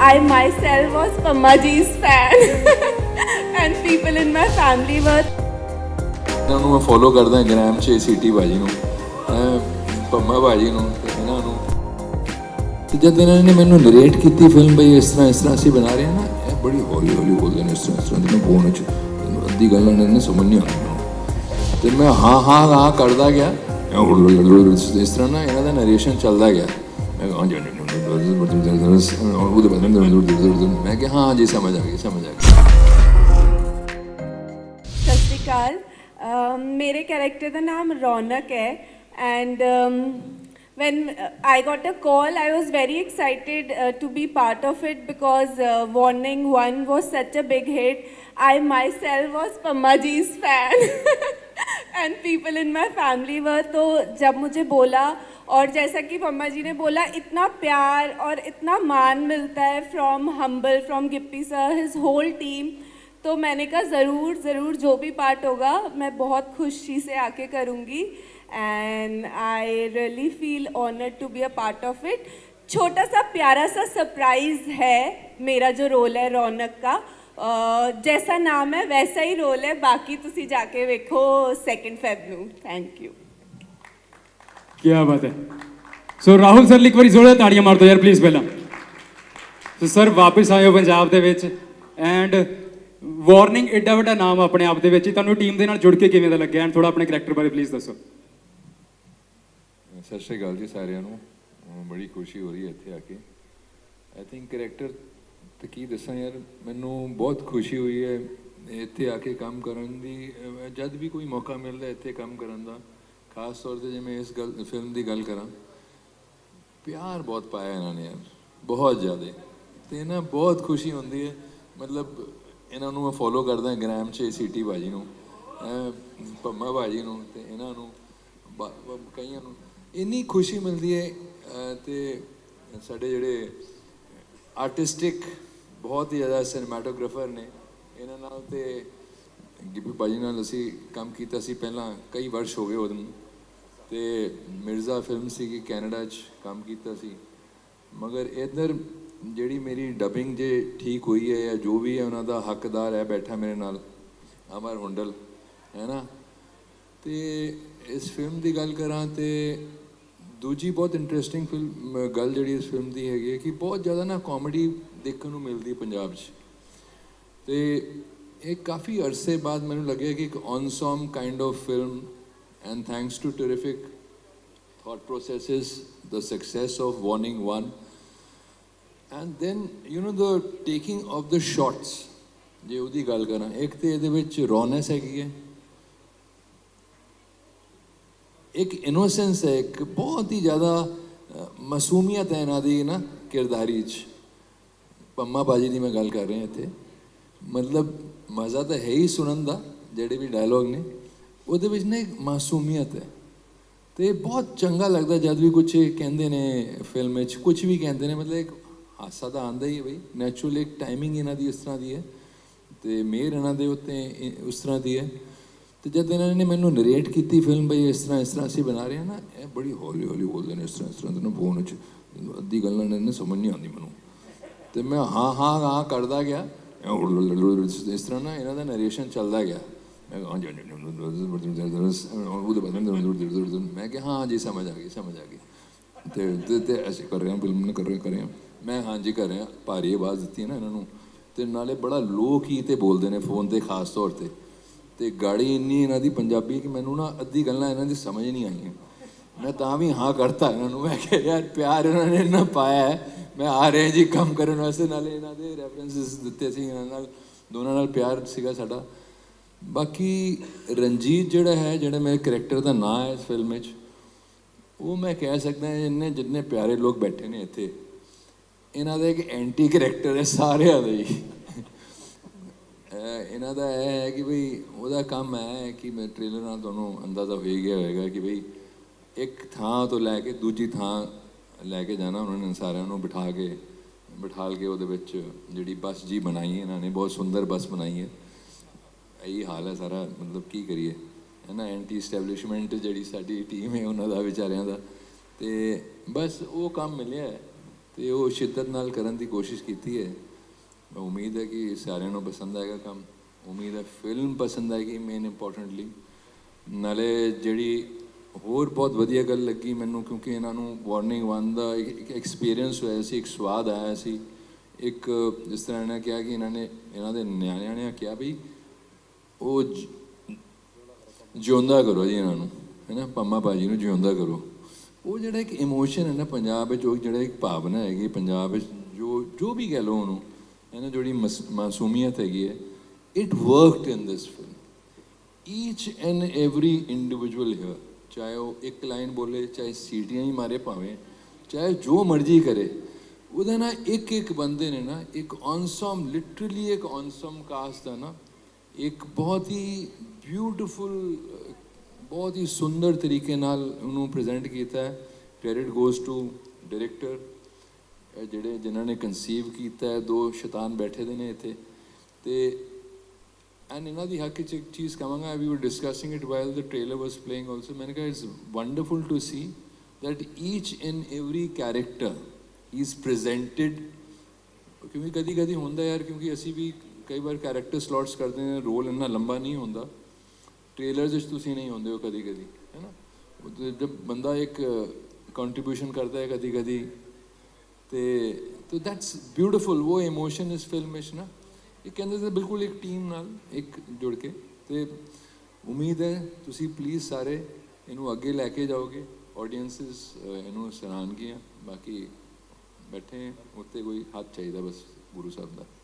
I myself was Pammaji's fan, and people in my family were ਇਹਨਾਂ ਨੂੰ ਮੈਂ follow ਕਰਦਾ ਗ੍ਰਾਮ 'ਚ ਸੀਟੀ ਬਾਜੀ ਨੂੰ। ਹੈਂ, ਪੰਮਾ ਬਾਜੀ ਨੂੰ ਤੇ ਇਹਨਾਂ ਨੂੰ। ਤੇ ਜਦ ਇਹਨਾਂ ਨੇ ਮੈਨੂੰ ਨਰੇਟ ਕੀਤੀ ਫਿਲਮ ਬਈ ਇਸ ਤਰ੍ਹਾਂ ਇਸ ਤਰ੍ਹਾਂ ਅਸੀਂ ਬਣਾ ਰਹੇ ਹਾਂ ਨਾ ਇਹ ਬੜੀ ਹੌਲੀ ਹੌਲੀ ਬੋਲਦੇ ਨੇ ਇਸ ਤਰ੍ਹਾਂ ਇਸ ਤਰ੍ਹਾਂ ਤੇ ਮੈਂ ਫੋਨ 'ਚ ਅੱਧੀ ਗੱਲ ਇਹਨਾਂ ਨੇ ਸਮਝ ਨਹੀਂ ਆਉਂਦੀ। ਤੇ ਮੈਂ ਹਾਂ ਹਾਂ ਹਾਂ ਕਰਦਾ ਗਿਆ। ਇਸ ਤਰ੍ਹਾਂ ਨਾ ਇਹਨਾਂ ਦਾ ਨਰੇਸ਼ਨ ਚੱਲਦਾ ਗਿਆ। ਮੈਂ ਕਿਹਾ, ਹਾਂ ਜੀ उर्दू में मैं कि हाँ जी समझ आ गई समझ आ गई सत मेरे कैरेक्टर का नाम रौनक है and when I got a call, I was very excited uh, to be part of it because uh, Warning 1 was such a big hit. I myself was Pamaji's fan and people in my family were. So, जब मुझे बोला और जैसा कि मम्मा जी ने बोला इतना प्यार और इतना मान मिलता है from humble from Gippy sir his whole team तो मैंने कहा ज़रूर ज़रूर जो भी पार्ट होगा मैं बहुत खुशी से आके करूँगी. And I really feel honour to be a part of it छोटा सा प्यारा सा सरप्राइज़ है मेरा जो रोल है रौनक का। Uh, जैसा नाम है वैसा ही रोल है। बाकी तुम जाके देखो सेकेंड फेबर थैंक यू ਕੀ ਬਾਤ ਹੈ। ਸੋ ਰਾਹੁਲ ਸਰ ਲਈ ਇੱਕ ਵਾਰੀ ਜ਼ੋਰਦਾਰ ਤਾੜੀਆਂ ਮਾਰ ਦਿਓ ਯਾਰ ਪਲੀਜ਼ ਪਹਿਲਾਂ। ਸੋ ਸਰ ਵਾਪਸ ਆਏ ਪੰਜਾਬ ਦੇ ਵਿੱਚ ਐਂਡ ਵਾਰਨਿੰਗ ਐਡਾ ਵੱਡਾ ਨਾਮ ਆਪਣੇ ਆਪ ਦੇ ਵਿੱਚ ਹੀ। ਤੁਹਾਨੂੰ ਟੀਮ ਦੇ ਨਾਲ ਜੁੜ ਕੇ ਕਿਵੇਂ ਦਾ ਲੱਗਿਆ? ਐਂਡ ਥੋੜਾ ਆਪਣੇ ਕੈਰੈਕਟਰ ਬਾਰੇ ਪਲੀਜ਼ ਦੱਸੋ। ਸਤਿ ਸ਼੍ਰੀ ਅਕਾਲ ਜੀ ਸਾਰਿਆਂ ਨੂੰ। ਬੜੀ ਖੁਸ਼ੀ ਹੋ ਰਹੀ ਹੈ ਇੱਥੇ ਆ ਕੇ। ਆਈ ਥਿੰਕ ਕਰੈਕਟਰ ਤੇ ਕੀ ਦੱਸਾਂ ਯਾਰ, ਮੈਨੂੰ ਬਹੁਤ ਖੁਸ਼ੀ ਹੋਈ ਹੈ ਇੱਥੇ ਆ ਕੇ ਕੰਮ ਕਰਨ ਦੀ। ਜਦ ਵੀ ਕੋਈ ਮੌਕਾ ਮਿਲਦਾ ਇੱਥੇ ਕੰਮ ਕਰਨ ਦਾ। ਖਾਸ ਤੌਰ ਤੇ ਜੇ ਮੈਂ ਇਸ ਗੱਲ ਫਿਲਮ ਦੀ ਗੱਲ ਕਰਾਂ, ਪਿਆਰ ਬਹੁਤ ਪਾਇਆ ਇਹਨਾਂ ਨੇ ਯਾਰ, ਬਹੁਤ ਜ਼ਿਆਦਾ। ਤੇ ਨਾ ਬਹੁਤ ਖੁਸ਼ੀ ਹੁੰਦੀ ਹੈ, ਮਤਲਬ ਇਹਨਾਂ ਨੂੰ ਮੈਂ ਫੋਲੋ ਕਰਦਾ ਗ੍ਰਾਮ 'ਚ ਸੀਟੀ ਬਾਜੀ ਨੂੰ ਅਹ ਪੰਮਾ ਬਾਜੀ ਨੂੰ ਤੇ ਇਹਨਾਂ ਨੂੰ ਕਈਆਂ ਨੂੰ। ਇੰਨੀ ਖੁਸ਼ੀ ਮਿਲਦੀ ਹੈ ਅਹ ਤੇ ਸਾਡੇ ਜਿਹੜੇ ਆਰਟਿਸਟਿਕ ਬਹੁਤ ਹੀ ਜ਼ਿਆਦਾ ਸਿਨੇਮੈਟੋਗ੍ਰਾਫਰ ਨੇ, ਇਹਨਾਂ ਨਾਲ ਤੇ ਗਿੱਪੀ ਬਾਜੀ ਨਾਲ ਅਸੀਂ ਕੰਮ ਕੀਤਾ ਸੀ, ਪਹਿਲਾਂ ਕਈ ਵਰਸ਼ ਹੋ ਗਏ ਉਹਨੂੰ ਤੇ ਮਿਰਜ਼ਾ ਫਿਲਮ ਸੀਗੀ ਕੈਨੇਡਾ 'ਚ ਕੰਮ ਕੀਤਾ ਸੀ। ਮਗਰ ਇਧਰ ਜਿਹੜੀ ਮੇਰੀ ਡਬਿੰਗ ਜੇ ਠੀਕ ਹੋਈ ਹੈ ਜਾਂ ਜੋ ਵੀ ਹੈ, ਉਹਨਾਂ ਦਾ ਹੱਕਦਾਰ ਹੈ, ਬੈਠਾ ਮੇਰੇ ਨਾਲ, ਅਮਰ ਹੁੰਡਲ, ਹੈ ਨਾ? ਤੇ ਇਸ ਫਿਲਮ ਦੀ ਗੱਲ ਕਰਾਂ ਤੇ ਦੂਜੀ ਬਹੁਤ ਇੰਟਰਸਟਿੰਗ ਫਿਲਮ ਗੱਲ ਜਿਹੜੀ ਇਸ ਫਿਲਮ ਦੀ ਹੈਗੀ ਹੈ ਕਿ ਬਹੁਤ ਜ਼ਿਆਦਾ ਨਾ ਕਾਮੇਡੀ ਦੇਖਣ ਨੂੰ ਮਿਲਦੀ ਪੰਜਾਬ 'ਚ। ਤੇ ਇਹ ਕਾਫੀ ਅਰਸੇ ਬਾਅਦ ਮੈਨੂੰ ਲੱਗਿਆ ਕਿ ਇੱਕ awesome kind of film and thanks to terrific thought processes, the success of Warning 1, and then, you know, the taking of the shots. ਜੇ ਉਹਦੀ ਗੱਲ ਕਰਾਂ ਇੱਕ ਤੇ ਇਹਦੇ ਵਿੱਚ ਰੌਨੈਸ ਹੈਗੀ ਹੈ ਇੱਕ ਇਨੋਸੈਂਸ ਹੈ ਇੱਕ ਬਹੁਤ ਹੀ ਜ਼ਿਆਦਾ ਅ, ਮਾਸੂਮੀਅਤ ਹੈ ਇਹਨਾਂ ਦੀ ਨਾ ਕਿਰਦਾਰੀ 'ਚ ਪੰਮਾ ਬਾਜੀ ਦੀ ਮੈਂ ਗੱਲ ਕਰ ਰਿਹਾ ਇੱਥੇ ਮਤਲਬ ਮਜ਼ਾ ਤਾਂ ਹੈ ਹੀ ਸੁਣਨ ਦਾ, ਜਿਹੜੇ ਵੀ ਡਾਇਲੋਗ ਨੇ। ਉਹਦੇ ਵਿੱਚ ਨਾ ਇੱਕ ਮਾਸੂਮੀਅਤ ਹੈ। ਤੇ ਬਹੁਤ ਚੰਗਾ ਲੱਗਦਾ ਜਦ ਵੀ ਕੁਝ ਕਹਿੰਦੇ ਨੇ ਫਿਲਮ ਵਿੱਚ ਕੁਝ ਵੀ ਕਹਿੰਦੇ ਨੇ, ਮਤਲਬ ਇੱਕ ਹਾਸਾ ਤਾਂ ਆਂਦਾ ਹੀ ਹੈ ਬਈ। ਨੈਚੁਰਲ ਇੱਕ ਟਾਈਮਿੰਗ ਇਹਨਾਂ ਦੀ ਇਸ ਤਰ੍ਹਾਂ ਦੀ ਹੈ। ਤੇ ਮੇਰ ਇਹਨਾਂ ਦੇ ਉੱਤੇ ਉਸ ਤਰ੍ਹਾਂ ਦੀ ਹੈ। ਤੇ ਜਦ ਇਹਨਾਂ ਨੇ ਮੈਨੂੰ ਨਰੇਟ ਕੀਤੀ ਫਿਲਮ ਬਈ ਇਸ ਤਰ੍ਹਾਂ ਇਸ ਤਰ੍ਹਾਂ ਅਸੀਂ ਬਣਾ ਰਹੇ ਹਾਂ ਨਾ, ਇਹ ਬੜੀ ਹੌਲੀ ਹੌਲੀ ਬੋਲਦੇ ਨੇ ਇਸ ਤਰ੍ਹਾਂ ਇਸ ਤਰ੍ਹਾਂ ਤੇ ਨਾ ਫੋਨ ਵਿੱਚ ਅੱਧੀ ਗੱਲਾਂ ਇਹਨਾਂ ਨੇ ਸਮਝ ਨਹੀਂ ਆਉਂਦੀ ਮੈਨੂੰ। ਤੇ ਮੈਂ ਹਾਂ ਹਾਂ ਹਾਂ ਕਰਦਾ ਗਿਆ। ਇਸ ਤਰ੍ਹਾਂ ਨਾ ਇਹਨਾਂ ਦਾ ਨਰੇਸ਼ਨ ਚੱਲਦਾ ਗਿਆ ਮੈਂ ਕਿਹਾ, ਹਾਂ ਜੀ ਉਹਦੇ ਮੈਂ ਕਿਹਾ ਹਾਂ ਜੀ ਸਮਝ ਆ ਗਈ ਸਮਝ ਆ ਗਈ ਤੇ ਤੇ ਤੇ ਅਸੀਂ ਕਰ ਰਹੇ ਹਾਂ ਫਿਲਮ ਨੇ ਕਰ ਰਹੇ ਕਰ ਰਹੇ ਮੈਂ ਹਾਂ ਜੀ ਕਰ ਰਿਹਾ ਭਾਰੀ ਆਵਾਜ਼ ਦਿੱਤੀ ਹੈ ਨਾ ਇਹਨਾਂ ਨੂੰ ਤੇ ਨਾਲੇ ਬੜਾ ਲੋ ਕੀ ਤੇ ਬੋਲਦੇ ਨੇ ਫੋਨ ਤੇ ਖਾਸ ਤੌਰ ਤੇ ਤੇ ਗਾੜੀ ਇੰਨੀ ਇਹਨਾਂ ਦੀ ਪੰਜਾਬੀ ਕਿ ਮੈਨੂੰ ਨਾ ਅੱਧੀ ਗੱਲਾਂ ਇਹਨਾਂ ਦੀ ਸਮਝ ਨਹੀਂ ਆਈਆਂ ਮੈਂ ਤਾਂ ਵੀ ਹਾਂ ਕਰਤਾ ਇਹਨਾਂ ਨੂੰ ਮੈਂ ਕਿਹਾ ਯਾਰ ਪਿਆਰ ਇਹਨਾਂ ਨੇ ਇੰਨਾ ਪਾਇਆ ਹੈ ਮੈਂ ਆ ਰਿਹਾ ਜੀ ਕੰਮ ਕਰਨ ਵਾਸਤੇ, ਨਾਲੇ ਇਹਨਾਂ ਦੇ ਰੈਫਰੈਂਸਸ ਦਿੱਤੇ ਸੀ, ਇਹਨਾਂ ਨਾਲ, ਦੋਨਾਂ ਨਾਲ ਪਿਆਰ ਸੀਗਾ ਸਾਡਾ। ਬਾਕੀ ਰਣਜੀਤ ਜਿਹੜਾ ਹੈ, ਜਿਹੜਾ ਮੇਰੇ ਕਰੈਕਟਰ ਦਾ ਨਾਂ ਹੈ ਇਸ ਫਿਲਮ ਵਿੱਚ, ਉਹ ਮੈਂ ਕਹਿ ਸਕਦਾ ਇੰਨੇ ਜਿੰਨੇ ਪਿਆਰੇ ਲੋਕ ਬੈਠੇ ਨੇ ਇੱਥੇ, ਇਹਨਾਂ ਦਾ ਇੱਕ ਐਂਟੀ ਕਰੈਕਟਰ ਹੈ ਸਾਰਿਆਂ ਦਾ ਹੀ। ਇਹਨਾਂ ਦਾ ਇਹ ਹੈ ਕਿ ਭਈ ਉਹਦਾ ਕੰਮ ਹੈ ਕਿ ਮੈਂ ਟ੍ਰੇਲਰ ਨਾਲ ਤੁਹਾਨੂੰ ਅੰਦਾਜ਼ਾ ਹੋ ਹੀ ਗਿਆ ਹੋਵੇਗਾ ਕਿ ਭਈ ਇੱਕ ਥਾਂ ਤੋਂ ਲੈ ਕੇ ਦੂਜੀ ਥਾਂ ਲੈ ਕੇ ਜਾਣਾ, ਉਹਨਾਂ ਨੇ ਸਾਰਿਆਂ ਨੂੰ ਬਿਠਾ ਕੇ ਬਿਠਾਲ ਕੇ ਉਹਦੇ ਵਿੱਚ ਜਿਹੜੀ ਬੱਸ ਜੀ ਬਣਾਈ ਹੈ, ਇਹਨਾਂ ਨੇ ਬਹੁਤ ਸੁੰਦਰ ਬੱਸ ਬਣਾਈ ਹੈ। ਇਹੀ ਹਾਲ ਹੈ ਸਾਰਾ, ਮਤਲਬ ਕੀ ਕਰੀਏ? ਹੈ ਨਾ ਐਂਟੀ ਐਸਟੈਬਲਿਸ਼ਮੈਂਟ ਜਿਹੜੀ ਸਾਡੀ ਟੀਮ ਹੈ, ਉਹਨਾਂ ਦਾ, ਵਿਚਾਰਿਆਂ ਦਾ। ਤੇ ਬਸ ਉਹ ਕੰਮ ਮਿਲਿਆ ਹੈ ਤੇ ਉਹ ਸ਼ਿੱਦਤ ਨਾਲ ਕਰਨ ਦੀ ਕੋਸ਼ਿਸ਼ ਕੀਤੀ ਹੈ। ਮੈਂ ਉਮੀਦ ਹੈ ਕਿ ਸਾਰਿਆਂ ਨੂੰ ਪਸੰਦ ਆਏਗਾ ਕੰਮ। ਉਮੀਦ ਹੈ ਫਿਲਮ ਪਸੰਦ ਆਏਗੀ ਮੇਨ ਇੰਪੋਰਟੈਂਟਲੀ ਨਾਲੇ ਜਿਹੜੀ ਹੋਰ ਬਹੁਤ ਵਧੀਆ ਗੱਲ ਲੱਗੀ ਮੈਨੂੰ ਕਿਉਂਕਿ ਇਹਨਾਂ ਨੂੰ ਵਾਰਨਿੰਗ ਵਨ ਦਾ ਇੱਕ ਐਕਸਪੀਰੀਅੰਸ ਹੋਇਆ ਸੀ, ਇੱਕ ਸਵਾਦ ਆਇਆ ਸੀ। ਇੱਕ ਜਿਸ ਤਰ੍ਹਾਂ ਇਹਨਾਂ ਕਿਹਾ ਕਿ ਇਹਨਾਂ ਨੇ ਇਹਨਾਂ ਦੇ ਨਿਆਣਿਆਂ ਨੇ ਕਿਹਾ ਵੀ ਉਹ ਜਿਉਂਦਾ ਕਰੋ ਜੀ ਇਹਨਾਂ ਨੂੰ, ਹੈਨਾ? ਪੰਮਾ ਬਾਜੀ ਨੂੰ ਜਿਉਂਦਾ ਕਰੋ। ਉਹ ਜਿਹੜਾ ਇੱਕ ਇਮੋਸ਼ਨ ਹੈ ਨਾ, ਪੰਜਾਬ ਵਿੱਚ ਉਹ ਜਿਹੜਾ ਇੱਕ ਭਾਵਨਾ ਹੈਗੀ, ਪੰਜਾਬ ਵਿੱਚ ਜੋ ਜੋ ਵੀ ਕਹਿ ਲਓ ਉਹਨੂੰ ਹੈ ਨਾ ਜਿਹੜੀ ਮਸ- ਮਾਸੂਮੀਅਤ ਹੈਗੀ ਹੈ it worked in this film each and every individual here ਚਾਹੇ ਉਹ ਇੱਕ ਲਾਈਨ ਬੋਲੇ, ਚਾਹੇ ਸੀਟੀਆਂ ਹੀ ਮਾਰੇ ਭਾਵੇਂ, ਚਾਹੇ ਜੋ ਮਰਜ਼ੀ ਕਰੇ, ਉਹਦਾ ਨਾ ਇੱਕ ਇੱਕ ਬੰਦੇ ਨੇ ਨਾ ਇੱਕ ਔਨਸਮ ਲਿਟਰਲੀ ਇੱਕ ਔਨਸਮ ਕਾਸਟ ਦਾ ਨਾ ਇੱਕ ਬਹੁਤ ਹੀ ਬਿਊਟੀਫੁਲ ਬਹੁਤ ਹੀ ਸੁੰਦਰ ਤਰੀਕੇ ਨਾਲ ਉਹਨੂੰ ਪ੍ਰੈਜ਼ੈਂਟ ਕੀਤਾ ਹੈ। ਕ੍ਰੈਡਿਟ ਗੋਜ਼ ਟੂ ਡਾਇਰੈਕਟਰ ਜਿਹੜੇ ਜਿਨ੍ਹਾਂ ਨੇ ਕਨਸੀਵ ਕੀਤਾ ਹੈ, ਦੋ ਸ਼ੈਤਾਨ ਬੈਠੇ ਦੇ ਨੇ ਇੱਥੇ। ਤੇ ਐਂਡ ਇਹਨਾਂ ਦੀ ਹੱਕ ਚ ਇੱਕ ਚੀਜ਼ ਕਹਾਂਗਾ ਵੀ we're discussing it while the trailer was playing also ਮੈਨੇ ਕਿਹਾ it's wonderful to see that each and every character is presented. ਕਿਉਂਕਿ ਕਦੀ ਕਦੀ ਹੁੰਦਾ ਯਾਰ ਕਿਉਂਕਿ ਅਸੀਂ ਵੀ ਕਈ ਵਾਰ ਕੈਰੈਕਟਰ ਸਲੋਟਸ ਕਰਦੇ ਨੇ ਰੋਲ ਇੰਨਾ ਲੰਬਾ ਨਹੀਂ ਹੁੰਦਾ ਟ੍ਰੇਲਰਸ ਵਿੱਚ ਤੁਸੀਂ ਨਹੀਂ ਹੁੰਦੇ ਹੋ ਕਦੀ ਕਦੀ ਹੈ ਨਾ ਜਦ ਬੰਦਾ ਇੱਕ ਕੰਟਰੀਬਿਊਸ਼ਨ ਕਰਦਾ ਹੈ ਕਦੀ ਕਦੀ ਤੇ ਤੋ ਦੈਟਸ ਬਿਊਟੀਫੁਲ ਉਹ ਇਮੋਸ਼ਨ ਇਸ ਫਿਲਮ ਵਿੱਚ ਨਾ ਇਹ ਕਹਿੰਦੇ ਸੀ ਬਿਲਕੁਲ ਇੱਕ ਟੀਮ ਨਾਲ, ਇੱਕ ਜੁੜ ਕੇ। ਤੇ ਉਮੀਦ ਹੈ ਤੁਸੀਂ ਪਲੀਜ਼ ਸਾਰੇ ਇਹਨੂੰ ਅੱਗੇ ਲੈ ਕੇ ਜਾਓਗੇ। ਆਡੀਅנסਸ ਇਹਨੂੰ ਸਰਾਹਣਗੀਆਂ। ਬਾਕੀ ਬੈਠੇ ਉੱਤੇ ਕੋਈ ਹੱਥ ਚਾਹੀਦਾ ਬਸ ਗੁਰੂ ਸਾਹਿਬ ਦਾ।